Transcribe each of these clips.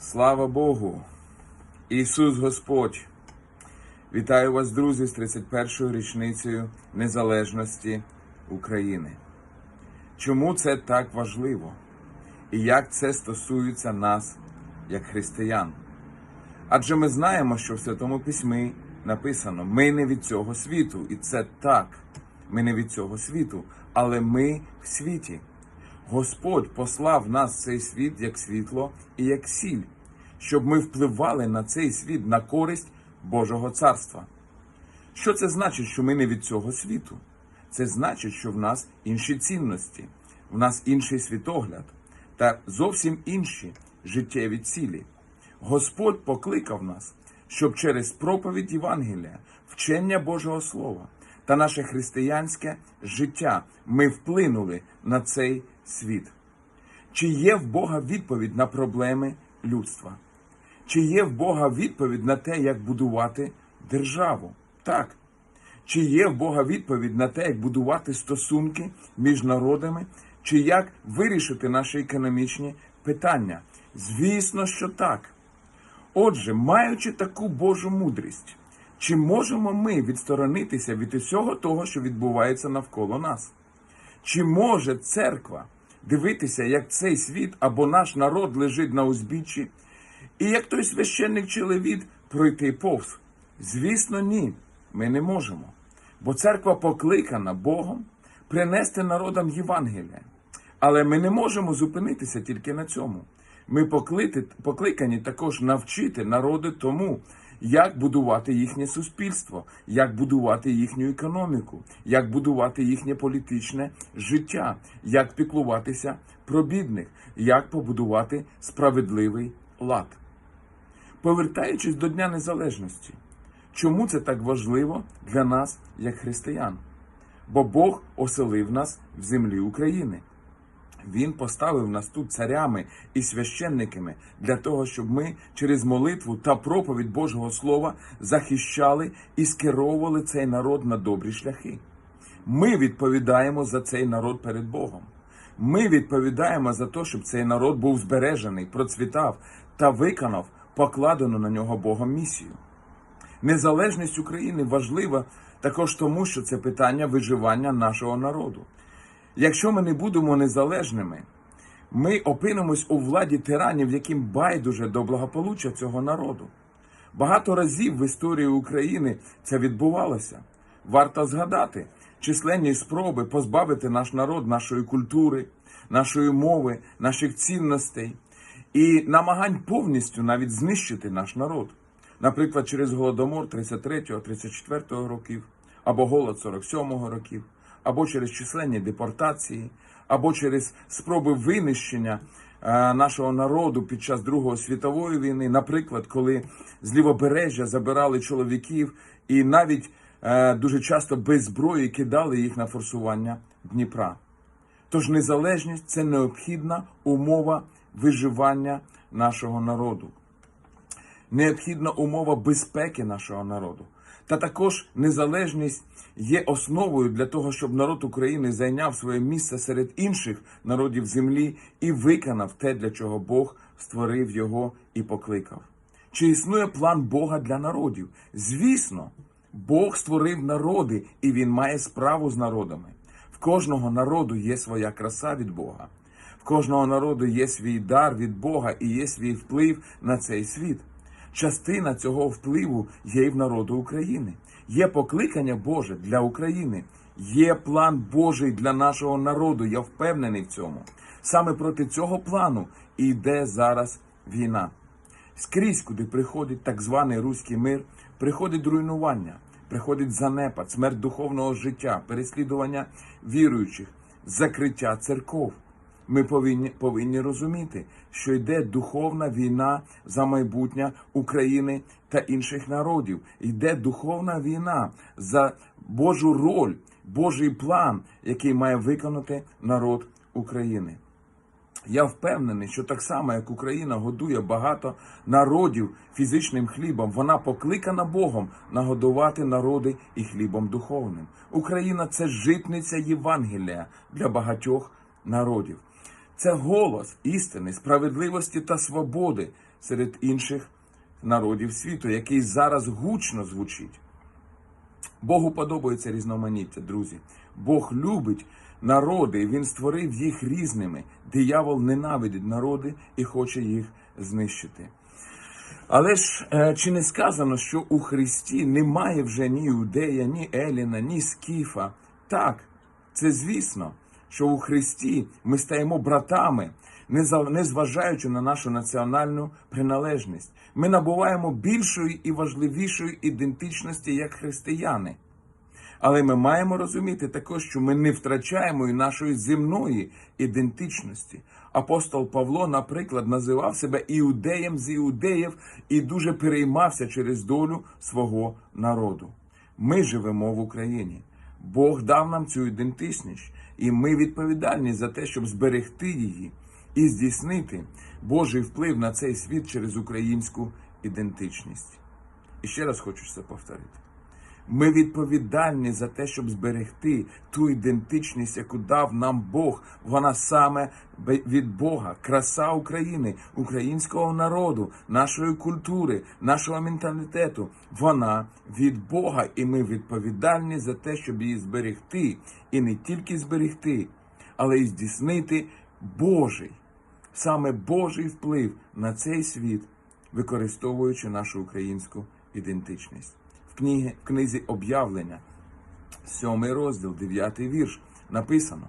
Слава Богу! Ісус Господь! Вітаю вас, друзі, з 31-ю річницею Незалежності України. Чому це так важливо? І як це стосується нас, як християн? Адже ми знаємо, що в Святому Письмі написано: ми не від цього світу, і це так. Ми не від цього світу, але ми в світі. Господь послав нас в цей світ як світло і як сіль, щоб ми впливали на цей світ на користь Божого царства. Що це значить, що ми не від цього світу? Це значить, що в нас інші цінності, в нас інший світогляд та зовсім інші життєві цілі. Господь покликав нас, щоб через проповідь Євангелія, вчення Божого Слова та наше християнське життя ми вплинули на цей світ. Чи є в Бога відповідь на проблеми людства? Чи є в Бога відповідь на те, як будувати державу? Так. Чи є в Бога відповідь на те, як будувати стосунки між народами, чи як вирішити наші економічні питання? Звісно, що так. Отже, маючи таку Божу мудрість, чи можемо ми відсторонитися від усього того, що відбувається навколо нас? Чи може церква дивитися, як цей світ або наш народ лежить на узбіччі, і як той священник чи левіт пройти повз? Звісно, ні, ми не можемо. Бо церква покликана Богом принести народам Євангелія. Але ми не можемо зупинитися тільки на цьому. Ми покликані також навчити народи тому, як будувати їхнє суспільство, як будувати їхню економіку, як будувати їхнє політичне життя, як піклуватися про бідних, як побудувати справедливий лад. Повертаючись до Дня Незалежності, чому це так важливо для нас, як християн? Бо Бог оселив нас в землі України. Він поставив нас тут царями і священниками для того, щоб ми через молитву та проповідь Божого Слова захищали і скеровували цей народ на добрі шляхи. Ми відповідаємо за цей народ перед Богом. Ми відповідаємо за те, щоб цей народ був збережений, процвітав та виконав покладену на нього Богом місію. Незалежність України важлива також тому, що це питання виживання нашого народу. Якщо ми не будемо незалежними, ми опинимось у владі тиранів, яким байдуже до благополуччя цього народу. Багато разів в історії України це відбувалося. Варто згадати численні спроби позбавити наш народ нашої культури, нашої мови, наших цінностей і намагань повністю навіть знищити наш народ. Наприклад, через голодомор 33-34 років, або голод 47-го років, або через численні депортації, або через спроби винищення е, нашого народу під час Другої світової війни, наприклад, коли з лівобережжя забирали чоловіків і навіть е, дуже часто без зброї кидали їх на форсування Дніпра. Тож незалежність це необхідна умова виживання нашого народу, необхідна умова безпеки нашого народу. Та також незалежність є основою для того, щоб народ України зайняв своє місце серед інших народів землі і виконав те, для чого Бог створив його і покликав. Чи існує план Бога для народів? Звісно, Бог створив народи, і він має справу з народами. В кожного народу є своя краса від Бога. В кожного народу є свій дар від Бога і є свій вплив на цей світ. Частина цього впливу є і в народу України. Є покликання Боже для України. Є план Божий для нашого народу. Я впевнений в цьому. Саме проти цього плану йде зараз війна. Скрізь, куди приходить так званий руський мир, приходить руйнування, приходить занепад, смерть духовного життя, переслідування віруючих, закриття церков. Ми повинні, повинні розуміти, що йде духовна війна за майбутнє України та інших народів. Йде духовна війна за Божу роль, Божий план, який має виконати народ України. Я впевнений, що так само, як Україна годує багато народів фізичним хлібом, вона покликана Богом нагодувати народи і хлібом духовним. Україна це житниця Євангелія для багатьох народів. Це голос істини, справедливості та свободи серед інших народів світу, який зараз гучно звучить. Богу подобається різноманіття, друзі. Бог любить народи, і Він створив їх різними. Диявол ненавидить народи і хоче їх знищити. Але ж е, чи не сказано, що у Христі немає вже ні Іудея, ні Еліна, ні Скіфа? Так, це звісно, що у Христі ми стаємо братами, не за- не зважаючи на нашу національну приналежність. Ми набуваємо більшої і важливішої ідентичності як християни. Але ми маємо розуміти також, що ми не втрачаємо і нашої земної ідентичності. Апостол Павло, наприклад, називав себе іудеєм з іудеїв і дуже переймався через долю свого народу. Ми живемо в Україні. Бог дав нам цю ідентичність, і ми відповідальні за те, щоб зберегти її і здійснити Божий вплив на цей світ через українську ідентичність. І ще раз хочу це повторити. Ми відповідальні за те, щоб зберегти ту ідентичність, яку дав нам Бог. Вона саме від Бога, краса України, українського народу, нашої культури, нашого менталітету. Вона від Бога, і ми відповідальні за те, щоб її зберегти, і не тільки зберегти, але й здійснити Божий, саме Божий вплив на цей світ, використовуючи нашу українську ідентичність. В книгі, в книзі об'явлення, сьомий розділ, дев'ятий вірш, написано.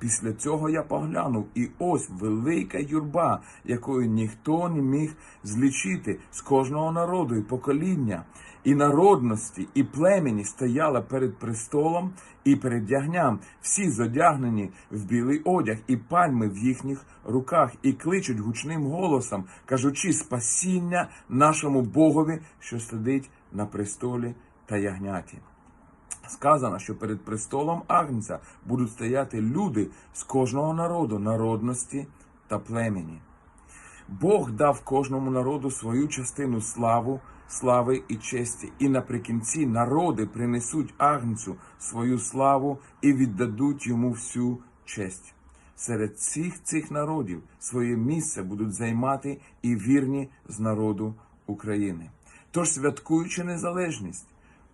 Після цього я поглянув, і ось велика юрба, якою ніхто не міг злічити з кожного народу і покоління, і народності, і племені стояла перед престолом і перед ягням, всі зодягнені в білий одяг, і пальми в їхніх руках, і кличуть гучним голосом, кажучи спасіння нашому Богові, що сидить на престолі та ягняті. Сказано, що перед престолом Агнця будуть стояти люди з кожного народу, народності та племені. Бог дав кожному народу свою частину славу, слави і честі, і наприкінці народи принесуть Агнцю свою славу і віддадуть йому всю честь. Серед всіх цих народів своє місце будуть займати і вірні з народу України. Тож, святкуючи незалежність,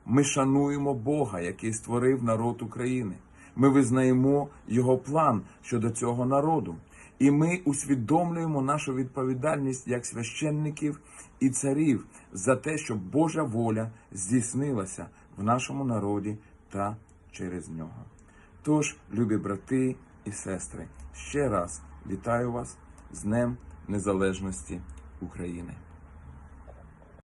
ми шануємо Бога, який створив народ України. Ми визнаємо Його план щодо цього народу. І ми усвідомлюємо нашу відповідальність як священників і царів за те, щоб Божа воля здійснилася в нашому народі та через нього. Тож, любі брати і сестри, ще раз вітаю вас з Днем Незалежності України.